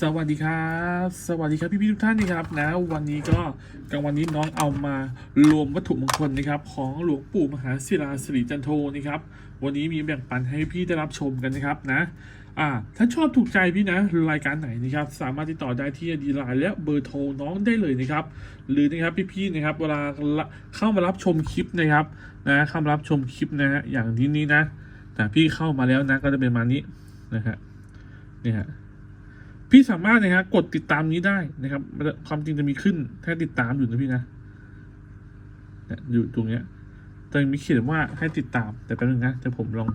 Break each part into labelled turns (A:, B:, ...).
A: สวัสดีครับ สวัสดีครับพี่พี่ๆทุกท่านนะครับนะวันนี้ก็กลางวันนี้น้องเอามารวมวัตถุมงคลนะครับของหลวงปู่มหาศิลาสิริจันโทนะครับวันนี้มีแบ่งปันให้พี่ได้รับชมกันนะครับนะอ่าถ้าชอบถูกใจพี่นะรายการไหนนะครับสามารถติดต่อได้ที่ดีไลน์และเบอร์โทรน้องได้เลยนะครับหรือนะครับพี่ๆนะครับเวลาเข้ามารับชมคลิปนะครับนะเข้ามารับชมคลิปนะฮะอย่างที่นี้นะแต่พี่เข้ามาแล้วนะก็จะเป็นมานี้นะฮะนี่ฮะ พี่สามารถนะฮะกดติดตามนี้ได้นะครับความจริงจะมีขึ้นถ้าติดตามอยู่นะพี่นะเนี่ยอยู่ตรงเนี้ยจะมีเขียนว่าให้ติดตาม แต่แป๊บนึงนะเดี๋ยวผมลอง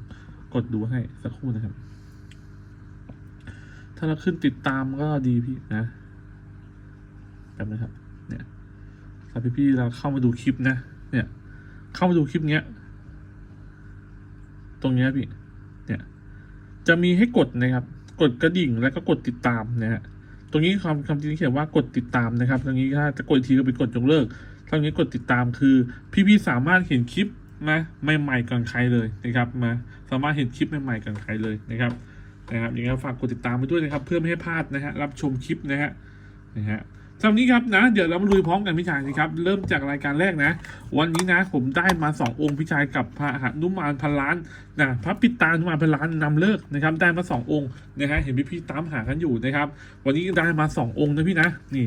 A: กดดูให้สักครู่นะครับ ถ้าเราขึ้นติดตามก็ดีพี่นะแป๊บนะครับ เนี่ยถ้าพี่พี่ๆเราเข้ามาดูคลิปนะ เนี่ย เข้ามาดูคลิปเนี้ย ตรงเนี้ยพี่ เนี่ย จะมีให้กดนะครับ กดกระดิ่งแล้วก็กดติดตามนะฮะตรงนี้คำคำที่เขียนว่ากดติดตามนะครับตรงนี้ถ้าจะกดอีกทีก็ไปกดยกเลิกตรงนี้กดติดตามคือ พี่ๆสามารถเห็นคลิปนะใหม่ๆก่อนใครเลยนะครับมาสามารถเห็นคลิปใหม่ๆก่อนใครเลยนะครับนะครับอย่างนี้ฝากกดติดตามไปด้วยนะครับ เพื่อไม่ให้พลาดนะฮะรับชมคลิปนะฮะนะฮะ สำหรับนี้ครับนะ เดี๋ยวเรามาลุยพร้อมกันพี่ชายนะครับ เริ่มจากรายการแรกนะ วันนี้นะ ผมได้มาสององค์พี่ชายกับพระหนุมานพันล้านนะพระปิตานุมานพันล้านนำเลิกนะครับ ได้มาสององค์นะฮะเห็นพี่พี่ตามหากันอยู่นะครับ วันนี้ได้มาสององค์นะพี่นะนี่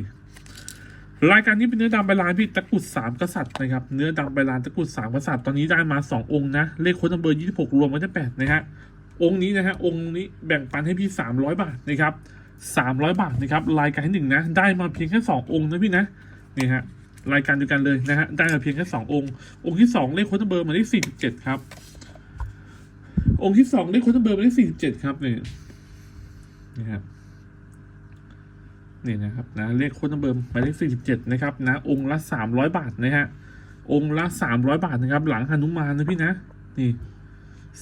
A: รายการนี้เป็นเนื้อดำใบลานพี่ตะกุดสามกษัตริย์นะครับ เนื้อดำใบลานตะกุดสามกษัตริย์ตอนนี้ได้มาสององค์นะ เลขโค้ดนัมเบอร์ยี่สิบหกรวมกันได้แปดนะฮะ องค์นี้นะฮะ องค์นี้แบ่งปันให้พี่สามร้อยบาทนะครับ สามร้อยบาทนะครับรายการที่หนึ่งนะได้มาเพียงแค่สององค์นะพี่นะนี่ฮะรายการเดียวกันเลยนะฮะได้มาเพียงแค่สององค์ องค์ที่สองเลขโค้ดนัมเบอร์มายเลขสี่สิบเจ็ดครับ องค์ที่สองเลขโค้ดนัมเบอร์มายเลขสี่สิบเจ็ดครับนี่นี่ครับนี่นะครับนะเลขโค้ดนัมเบอร์มายเลขสี่สิบเจ็ดนะครับนะองค์ละสามร้อยบาทนะฮะองค์ละสามร้อยบาทนะครับ หลังหนุมานนะพี่นะนี่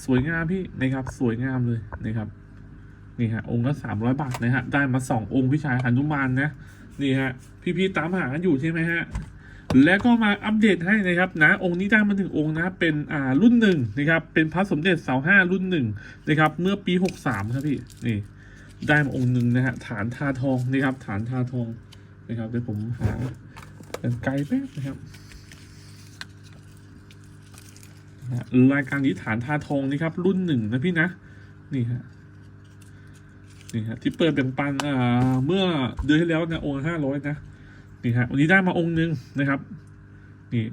A: สวยงามพี่นะครับ สวยงามเลยนะครับ นี่ฮะองค์ละสามร้อยบาทนะฮะได้มาสององค์พี่ชายหนุมานนะนี่ฮะพี่ๆตามหากันอยู่ใช่ไหมฮะแล้วก็มาอัปเดตให้นะครับนะองค์นี้ได้มาถึงองค์นะเป็นอ่ารุ่นหนึ่งนะครับเป็นพระสมเด็จเสาห้ารุ่นหนึ่งนะครับเมื่อปีหกสามครับพี่นี่ได้มาองค์หนึ่งนะฮะฐานทาทองนะครับฐานทาทองนะครับเดี๋ยวผมหาไกลแป๊บนะครับรายการนี้ฐานทาทองนะครับรุ่นหนึ่งนะพี่นะนี่ฮะ นี่ฮะที่เปิดแบ่งปันอ่าเมื่อเดือนที่แล้วนะองค์ห้าร้อยนะนี่ฮะวันนี้ได้มาองค์หนึ่งนะครับ นี่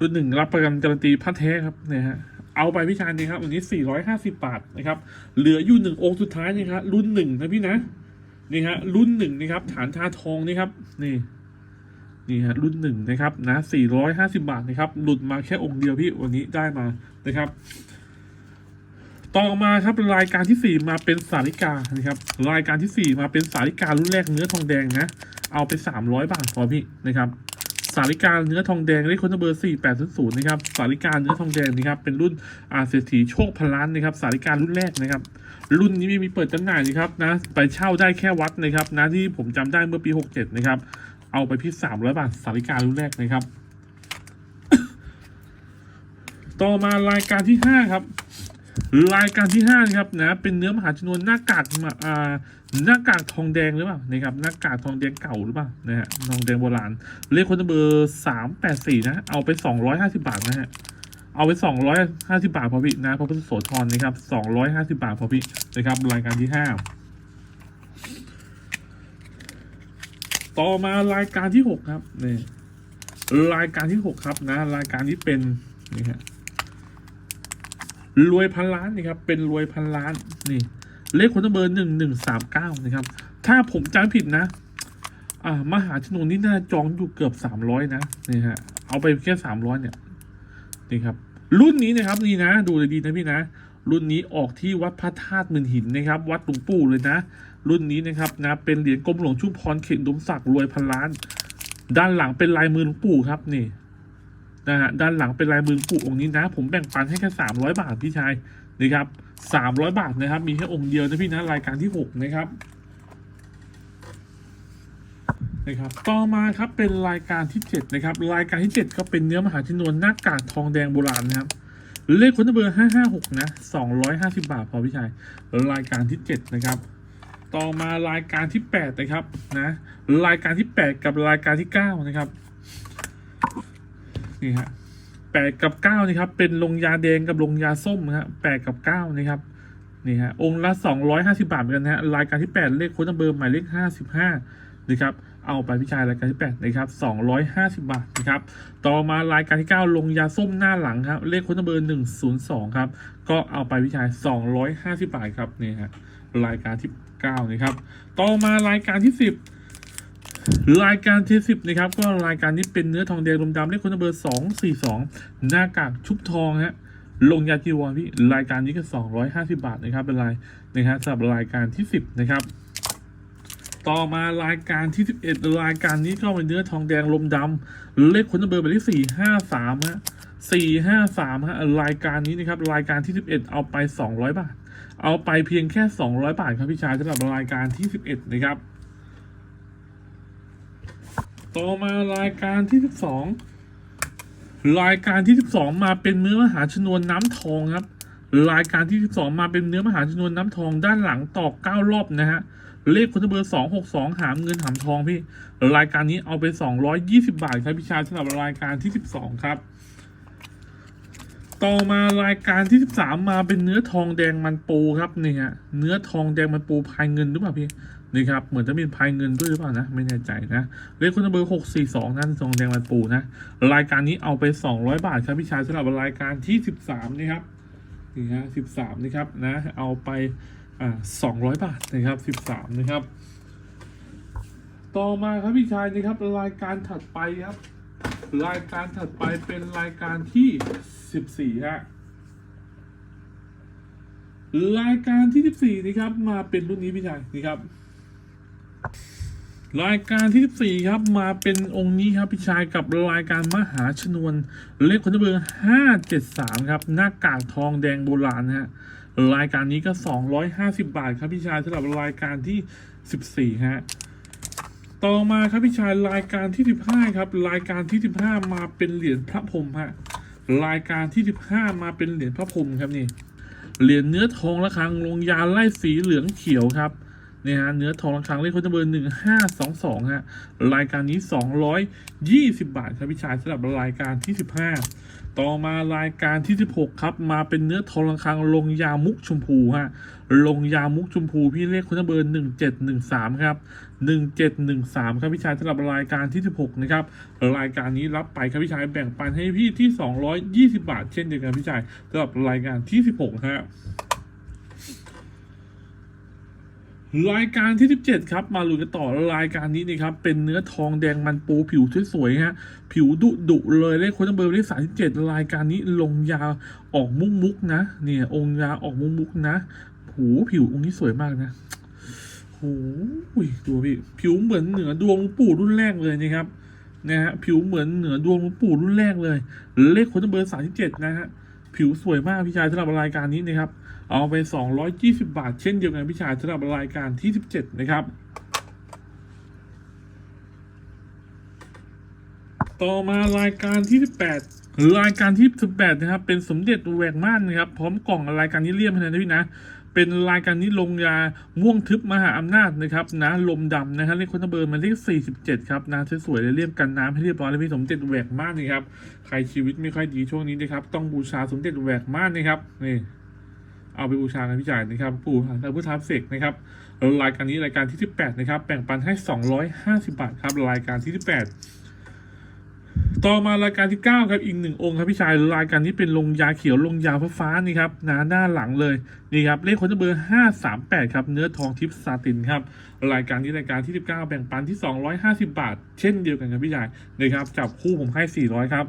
A: รุ่นหนึ่งรับประกันการันตีพัดแท้ครับเนี่ยฮะเอาไปพี่ชายนี่ครับวันนี้ 450 บาทนะครับ เหลืออยู่หนึ่งองค์สุดท้ายนี่ครับรุ่นหนึ่งนะพี่นะนี่ฮะรุ่นหนึ่งนะครับ ฐานทาทองนี่ครับ นี่นี่ฮะรุ่นหนึ่งนะครับนะ450 บาทนะครับ หลุดมาแค่องค์เดียวพี่วันนี้ได้มานะครับ ต่อมาครับรายการที่สี่มาเป็นสาริกานะครับรายการที่สี่มาเป็นสาริการุ่นแรกเนื้อทองแดงนะเอาไป 300 บาทพอพี่นะครับสาริกาเนื้อทองแดงเลขคนเบอร์4800นะครับสาริกาเนื้อทองแดงนะครับเป็นรุ่นอาเศรษฐีโชคพันล้านนะครับสาริการุ่นแรกนะครับรุ่นนี้ไม่มีเปิดจำหน่ายนะครับนะไปเช่าได้แค่วัดนะครับนะที่ผมจำได้เมื่อปี 67นะครับเอาไปพี่300 บาทสาริการุ่นแรกนะครับ ต่อมารายการที่ 5 ครับ รายการที่ห้านะครับนะเป็นเนื้อมหาชนวนหน้ากากมาอ่าหน้ากากทองแดงหรือเปล่านะครับหน้ากากทองแดงเก่าหรือเปล่านะฮะทองแดงโบราณเลขคนเบอร์สามแปดสี่นะเอาไปสองร้อยห้าสิบาทนะฮะเอาไปสองร้อยห้าสิบาทพอพี่นะพระพุทธโสธรนะครับสองร้อยห้าสิบาทพอพี่นะครับรายการที่ห้าต่อมารายการที่หกครับนี่รายการที่หกครับนะ รายการที่เป็นนี่ฮะ รวยพันล้านนี่ครับเป็นรวยพันล้านนี่ เลขคนเบอร์หนึ่งหนึ่งสามเก้านะครับ ถ้าผมจำผิดนะ อ่ามหาชนวนนี่น่าจองอยู่เกือบสามร้อยนะนี่ฮะเอาไปแค่สามร้อยเนี่ยนี่ครับ รุ่นนี้นะครับนี่นะ ดูเลยดีนะพี่นะ รุ่นนี้ออกที่วัดพระธาตุมืนหินนะครับ วัดหลวงปู่เลยนะ รุ่นนี้นะครับนะเป็นเหรียญกรมหลวงชุมพรเขตอุดมศักดิ์รวยพันล้าน ด้านหลังเป็นลายมือหลวงปู่ครับนี่ นะฮะด้านหลังเป็นลายมือปู่องค์นี้นะ ผมแบ่งปันให้แค่สามร้อยบาทพี่ชายนะครับสามร้อยบาทนะครับ มีแค่องค์เดียวนะพี่นะรายการที่หกนะครับนะครับต่อมาครับเป็นรายการที่เจ็ดนะครับ รายการที่เจ็ดก็เป็นเนื้อมหาชนวนหน้ากากทองแดงโบราณนะครับ เลขคนเบอร์ห้าห้าหกนะสองร้อยห้าสิบาทพอพี่ชายรายการที่เจ็ดนะครับ ต่อมารายการที่แปดนะครับนะรายการที่แปดกับรายการที่เก้านะครับ นี่ฮะแปดกับเก้านี่ครับ เป็นลงยาแดงกับลงยาส้มนะฮะแปดกับเก้านะครับนี่ฮะองค์ละสองร้อยห้าสิบาทเหมือนกันนะฮะรายการที่แปดเลขโค้ดนัมเบอร์หมายเลขห้าสิบห้านะครับเอาไปพิจารณารายการที่แปดนะครับสองร้อยห้าสิบาทนะครับ ต่อมารายการที่เก้าลงยาส้มหน้าหลังครับ เลขโค้ดนัมเบอร์หนึ่งศูนย์สองครับ ก็เอาไปพิจารณาสองร้อยห้าสิบาทครับนี่ฮะรายการที่เก้านะครับ ต่อมารายการที่สิบ รายการที่สิบนะครับก็รายการนี้เป็นเนื้อทองแดงลมดำเลขคนเบอร์สองสี่สองหน้ากากชุบทองฮะลงยาจีวรพี่รายการนี้ก็สองร้อยห้าสิบาทนะครับเป็นรายนะครับสำหรับรายการที่สิบนะครับ ต่อมารายการที่สิบเอ็ดรายการนี้ก็เป็นเนื้อทองแดงลมดำเลขคนเบอร์หมายเลขสี่ห้าสามฮะสี่ห้าสามฮะรายการนี้นะครับรายการที่สิบเอ็ดเอาไปสองร้อยบาท เอาไปเพียงแค่200บาทครับพี่ชายสำหรับรายการที่11นะครับ ต่อมารายการที่12รายการที่12มาเป็นเนื้อมหาชนวนน้ำทองครับ รายการที่12มาเป็นเนื้อมหาชนวนน้ำทองด้านหลังตอก9รอบนะฮะเลขคนเบอร์262หามเงินหามทองพี่ รายการนี้เอาไป220บาทครับพี่ชายสำหรับรายการที่12ครับ ต่อมารายการที่13มาเป็นเนื้อทองแดงมันปูครับนี่ฮะเนื้อทองแดงมันปูพายเงินหรือเปล่าพี่ นี่ครับเหมือนจะมีพายเงินด้วยหรือเปล่านะ ไม่แน่ใจนะเลขคุณเบอร์642นั่นทองแดงมันปูนะ รายการนี้เอาไป200บาทครับพี่ชายสำหรับรายการที่13นี่ครับนี่ฮะ13นี่ครับนะ เอาไปอ่า200บาทนะครับ13นะครับ ต่อมาครับพี่ชายนะครับ รายการถัดไปครับ รายการถัดไปเป็นรายการที่สิบสี่ฮะรายการที่สิบสี่นี่ครับ มาเป็นรุ่นนี้พี่ชายนี่ครับ รายการที่สี่ครับ มาเป็นองค์นี้ครับ พี่ชายกับรายการมหาชนวน เลขคนเบอร์ห้าเจ็ดสามครับ หน้ากากทองแดงโบราณฮะรายการนี้ก็สองร้อยห้าสิบบาทครับพี่ชายสำหรับรายการที่สิบสี่ฮะ ต่อมาครับพี่ชายรายการที่ 15 ครับ รายการที่ 15 มาเป็นเหรียญพระพรหมฮะรายการที่ 15 มาเป็นเหรียญพระพรหมครับนี่เหรียญเนื้อทองระฆังลงยาไล่สีเหลืองเขียวครับ นี่ยฮะเนื้อทองระฆังเลขโค้ดเบอร์หนึ่งห้าสองสองฮะรายการนี้220บบาทครับพี่ชายสำหรับรายการที่15ต่อมารายการที่ 16 ครับ มาเป็นเนื้อทองระฆังลงยามุกชมพูฮะลงยามุกชมพูพี่เลขโค้ดเบอร์ 1713 ครับ 1713 ครับพี่ชายสำหรับรายการที่ 16 นะครับ รายการนี้รับไปครับพี่ชายแบ่งปันให้พี่ที่ 220 บาท เช่นเดียวกันพี่ชายสำหรับรายการที่ 16ฮะ รายการที่ 17 ครับ มาลุ้นกันต่อรายการนี้นะครับ เป็นเนื้อทองแดงมันปูผิวสวยๆฮะ ผิวดุดุๆเลยเลขโค้ดเบอร์เลข37รายการนี้ลงยาออกมุกมุกนะ เนี่ย องยาออกมุกมุกนะหูผิวองค์นี้สวยมากนะโอ้ยดูพี่ผิวเหมือนเหนือดวงปู่รุ่นแรกเลยนะครับนะฮะผิวเหมือนเหนือดวงปู่รุ่นแรกเลย เลขคนเบอร์สามที่เจ็ดนะฮะผิวสวยมากพี่ชายสำหรับรายการนี้นะครับ เอาไปสองร้อยยี่สิบาท เช่นเดียวกันพี่ชายสำหรับรายการที่สิบเจ็ดนะครับ ต่อมารายการที่ 18 รายการที่18นะครับ เป็นสมเด็จแหวกม่านนะครับ พร้อมกล่องรายการนี้เลี่ยมให้นะพี่นะ เป็นรายการนี้ลงยาม่วงทึบมหาอำนาจนะครับนะลมดำนะครับเลขคนเบอร์มันเลข47 ครับนะสวยๆเลยเลี่ยมกันน้ำให้เรียบร้อยเลยพี่สมเด็จแหวกม่านนะครับ ใครชีวิตไม่ค่อยดีช่วงนี้นะครับ ต้องบูชาสมเด็จแหวกม่านนะครับนี่ เอาไปบูชากันพี่จ่ายนะครับปู่ทางพุทธาเสกนะครับรายการนี้รายการที่ 18 นะครับ แบ่งปันให้ 250 บาทครับ รายการที่ 18 ต่อมารายการที่ 9 ครับ อีกหนึ่งองค์ครับพี่ชาย รายการนี้เป็นลงยาเขียวลงยาฟ้าฟ้านี่ครับ หนาหน้าหลังเลย นี่ครับ เลขคนเบอร์ 538 ครับ เนื้อทองทิพย์ซาตินครับ รายการนี้รายการที่ 19 แบ่งปันที่ 250 บาท เช่นเดียวกันครับพี่ชายนะครับ จับคู่ผมให้ 400 ครับ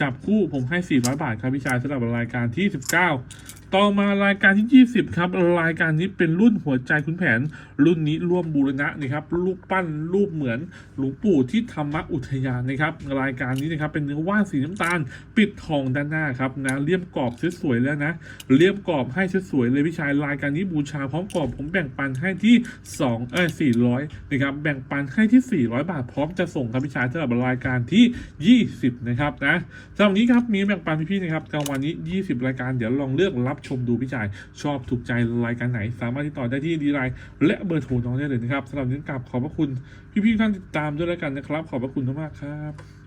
A: จับคู่ผมให้ 400 บาทครับพี่ชายสำหรับรายการที่ 19 ต่อมารายการที่ 20 ครับ รายการนี้เป็นรุ่นหัวใจคุณแผน รุ่นนี้ร่วมบูรณะนะครับรูปปั้นรูปเหมือนหลวงปู่ที่ธรรมอุทยานนะครับ รายการนี้นะครับเป็นเนื้อว่านสีน้ำตาล ปิดทองด้านหน้าครับนะเลี่ยมกรอบสวยๆแล้วนะเลี่ยมกรอบให้สวยๆเลยพี่ชายรายการนี้บูชาพร้อมกรอบผมแบ่งปันให้ที่2เอ้400นะครับแบ่งปันให้ที่ 400 บาทพร้อมจะส่งครับพี่ชายสำหรับรายการที่ 20 นะครับนะสำหรับนี้ครับมีแบ่งปันพี่ๆนะครับกลางวันนี้ 20 รายการเดี๋ยวลองเลือกรับชมดูพี่ชายชอบถูกใจรายการไหน สามารถติดต่อได้ที่ดีไลน์และเบอร์โทรน้องได้เลยนะครับสำหรับนนี้กลับขอบพระคุณพี่ๆท่านติดตามด้วยแล้วกันนะครับ ขอบพระคุณมากๆครับ